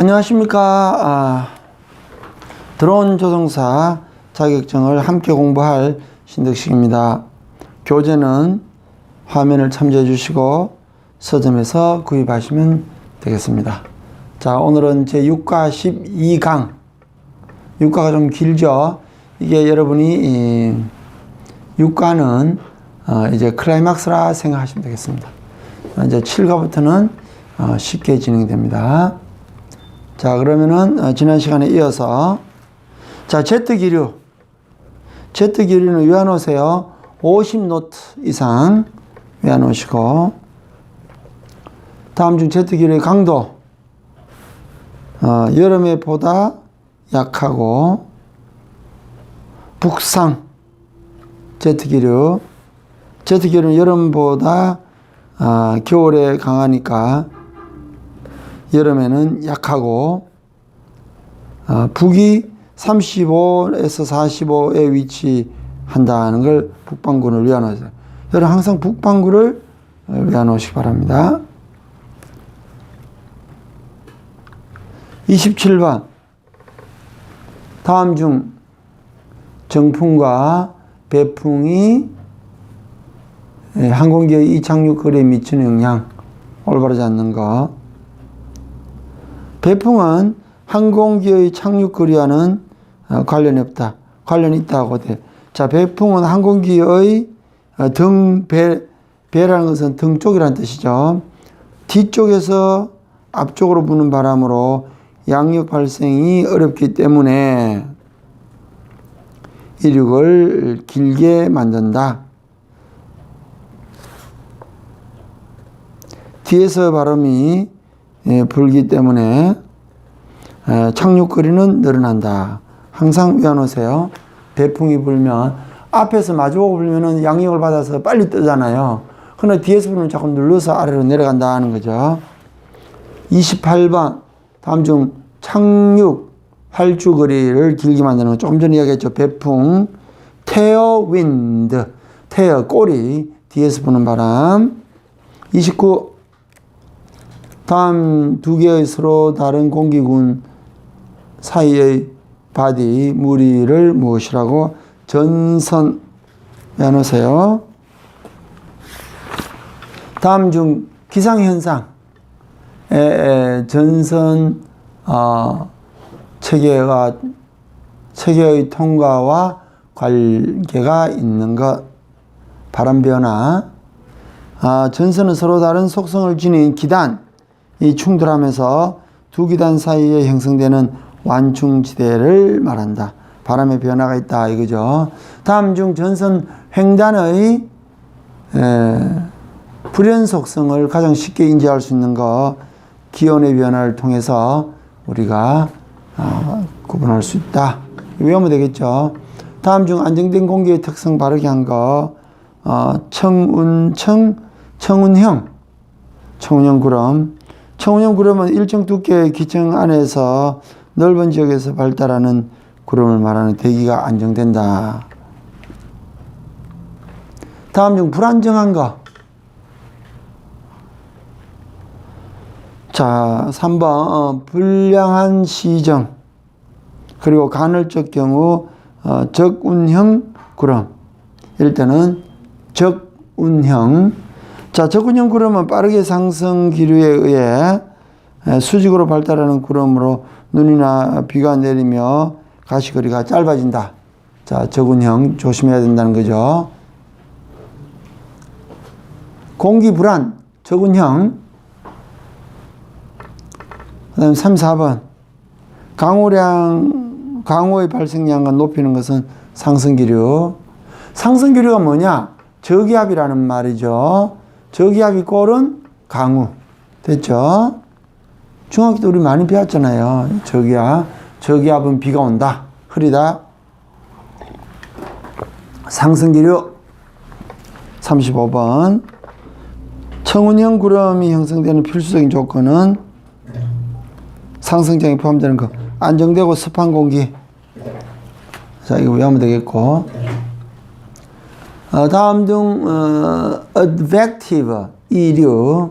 안녕하십니까. 아, 드론 조종사 자격증을 함께 공부할 신덕식입니다. 교재는 화면을 참조해 주시고 서점에서 구입하시면 되겠습니다. 자, 오늘은 제 6과 12강. 6과가 좀 길죠? 이게 여러분이 이 6과는 어, 이제 클라이막스라 생각하시면 되겠습니다. 이제 7과부터는 어, 쉽게 진행됩니다. 자, 그러면은 어, 지난 시간에 이어서 자, 제트 기류. 제트 기류는 외워놓으세요. 50노트 이상 외워놓으시고 다음 중 제트 기류의 강도 어, 여름에 보다 약하고 북상 제트 기류 제트 기류는 여름보다 아, 겨울에 강하니까 여름에는 약하고 아, 북이 35에서 45에 위치한다는 걸 북반구를 외워놓으세요. 여러분 항상 북반구를 외워놓으시기 바랍니다. 27번 다음 중 정풍과 배풍이 예, 항공기의 이착륙 거리에 미치는 영향 올바르지 않는 것 배풍은 항공기의 착륙 거리와는 어, 관련이 없다. 관련이 있다고 돼. 자, 배풍은 항공기의 어, 등, 배, 배라는 것은 등 쪽이라는 뜻이죠. 뒤쪽에서 앞쪽으로 부는 바람으로 양력 발생이 어렵기 때문에 이륙을 길게 만든다. 뒤에서 바람이 예, 불기 때문에 에, 착륙거리는 늘어난다. 항상 외워놓으세요. 배풍이 불면 앞에서 마주보고 불면은 양력을 받아서 빨리 뜨잖아요. 그러나 뒤에서 불면 자꾸 눌러서 아래로 내려간다는 거죠. 28번 다음 중 착륙 활주거리를 길게 만드는 거 조금 전에 이야기했죠. 배풍 테어 윈드 테어 꼬리 뒤에서 부는 바람 29 다음 두 개의 서로 다른 공기군 사이의 바디 무리를 무엇이라고 전선 외워놓으세요. 다음 중 기상 현상. 에, 전선 어, 체계가 체계의 통과와 관계가 있는 것. 바람 변화. 아, 전선은 서로 다른 속성을 지닌 기단 이 충돌하면서 두 기단 사이에 형성되는 완충지대를 말한다. 바람의 변화가 있다 이거죠. 다음 중 전선 횡단의 에, 불연 속성을 가장 쉽게 인지할 수 있는 거 기온의 변화를 통해서 우리가 어, 구분할 수 있다. 외우면 되겠죠. 다음 중 안정된 공기의 특성 바르게 한 거, 어, 청운청, 청운형, 청운형 구름. 청운형 구름은 일정 두께의 기층 안에서 넓은 지역에서 발달하는 구름을 말하는 대기가 안정된다. 다음 중 불안정한 거. 자, 3번 어, 불량한 시정 그리고 간헐적 경우 어, 적운형 구름 이럴 때는 적운형 자 적운형 구름은 빠르게 상승 기류에 의해 에, 수직으로 발달하는 구름으로 눈이나 비가 내리며 가시거리가 짧아진다 자 적운형 조심해야 된다는 거죠 공기 불안 적운형 그 다음 3, 4번. 강우량, 강우의 발생량과 높이는 것은 상승기류. 상승기류가 뭐냐? 저기압이라는 말이죠. 저기압 이 꼴은 강우. 됐죠? 중학교 때 우리 많이 배웠잖아요. 저기압. 저기압은 비가 온다. 흐리다. 상승기류. 35번. 청운형 구름이 형성되는 필수적인 조건은 상승장이 포함되는 거 안정되고 습한 공기 자 이거 외우면 되겠고 어, 다음 중 어, advective 이류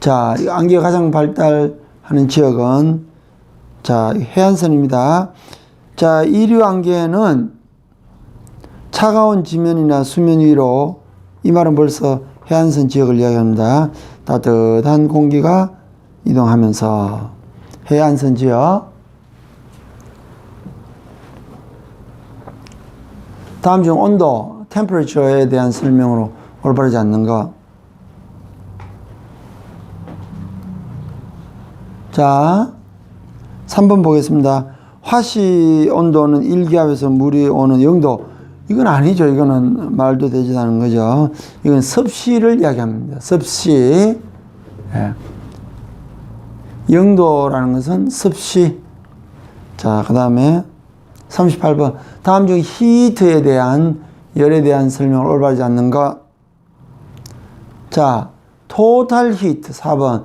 자, 이 안개가 가장 발달하는 지역은 자, 해안선입니다. 자, 이류 안개는 차가운 지면이나 수면 위로 이 말은 벌써 해안선 지역을 이야기합니다. 따뜻한 공기가 이동하면서 해안선 지역 다음 중 온도, temperature에 대한 설명으로 올바르지 않는 것. 자, 3번 보겠습니다. 화씨 온도는 1기압에서 물이 오는 0도. 이건 아니죠. 이거는 말도 되지 않은 거죠. 이건 섭씨를 이야기합니다. 섭씨. 예. 0도라는 것은 섭씨. 자, 그 다음에 38번. 다음 중 히트에 대한 열에 대한 설명을 올바르지 않는 것. 자, 토탈 히트 4번.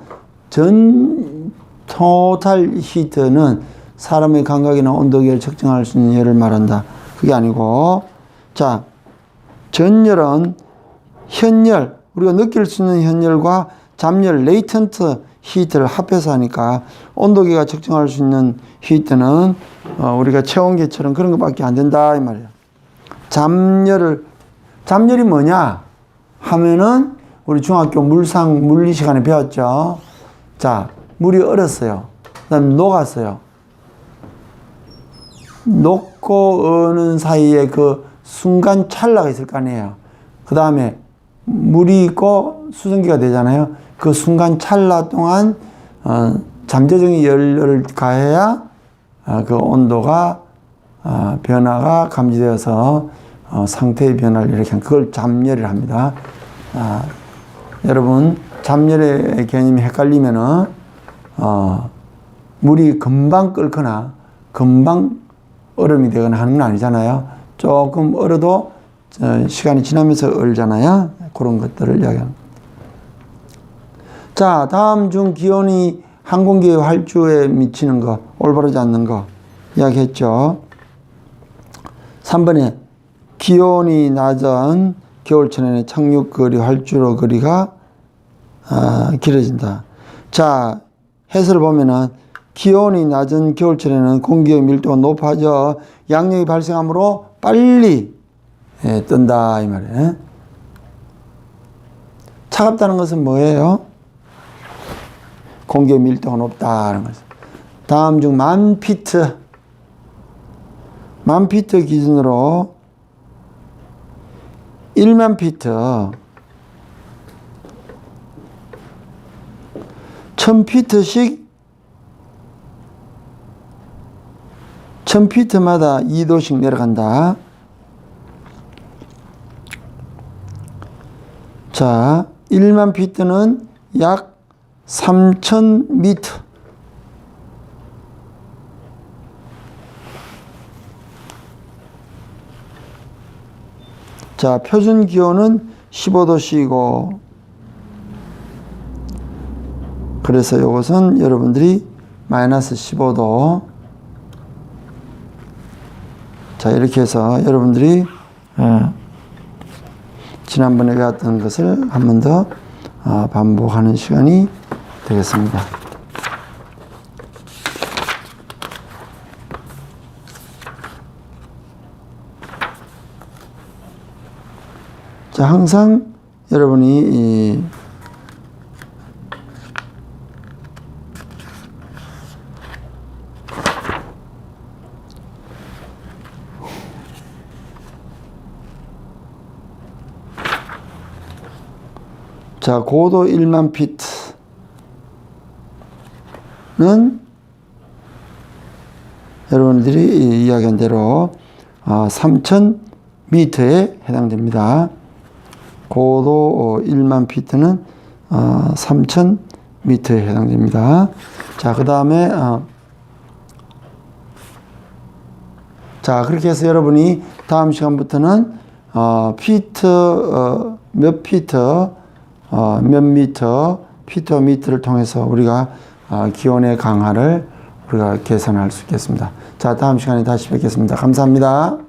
전 토탈 히트는 사람의 감각이나 온도계를 측정할 수 있는 열을 말한다. 그게 아니고 자, 전열은 현열, 우리가 느낄 수 있는 현열과 잠열, 레이턴트 히트를 합해서 하니까 온도계가 측정할 수 있는 히트는 어, 우리가 체온계처럼 그런 것밖에 안 된다 이 말이야. 잠열을 잠열이 뭐냐 하면은 우리 중학교 물상 물리 시간에 배웠죠. 자, 물이 얼었어요. 그다음 녹았어요. 녹고 어는 사이에 그 순간 찰나가 있을 거 아니에요. 그 다음에 물이 있고 수증기가 되잖아요. 그 순간 찰나 동안 어, 잠재적인 열을 가해야 어, 그 온도가 어, 변화가 감지되어서 어, 상태의 변화를 한 그걸 잠열이라 합니다. 아, 여러분 잠열의 개념이 헷갈리면은 어, 물이 금방 끓거나 금방 얼음이 되거나 하는 건 아니잖아요. 조금 얼어도 어, 시간이 지나면서 얼잖아요. 그런 것들을 이야기합니다. 자, 다음 중 기온이 항공기의 활주에 미치는 거, 올바르지 않는 거 이야기했죠. 3번에 기온이 낮은 겨울철에는 착륙거리, 활주로 거리가 아, 길어진다. 자, 해설을 보면은 기온이 낮은 겨울철에는 공기의 밀도가 높아져 양력이 발생하므로 빨리 예, 뜬다 이 말이에요. 차갑다는 것은 뭐예요? 공기의 밀도가 높다는 거죠. 다음 중 만 피트 만 피트 기준으로 1만 피트 1000피트씩 1000피트마다 2도씩 내려간다. 자, 1만 피트는 약 3000미터. 자, 표준 기온은 15도씨고, 그래서 이것은 여러분들이 마이너스 15도. 자, 이렇게 해서 여러분들이, 어, 지난번에 배웠던 것을 한 번더 어, 반복하는 시간이 되겠습니다. 자, 항상 여러분이 이 자, 고도 1만 피트 는 여러분들이 이야기한 대로 3,000 미터에 해당됩니다. 고도 1만 피트는 3,000 미터에 해당됩니다. 자, 그 다음에 자, 그렇게 해서 여러분이 다음 시간부터는 어, 피트 어, 몇 어, 몇 미터, 피터 미터를 통해서 우리가 어, 기온의 강화를 우리가 계산할 수 있겠습니다. 자, 다음 시간에 다시 뵙겠습니다. 감사합니다.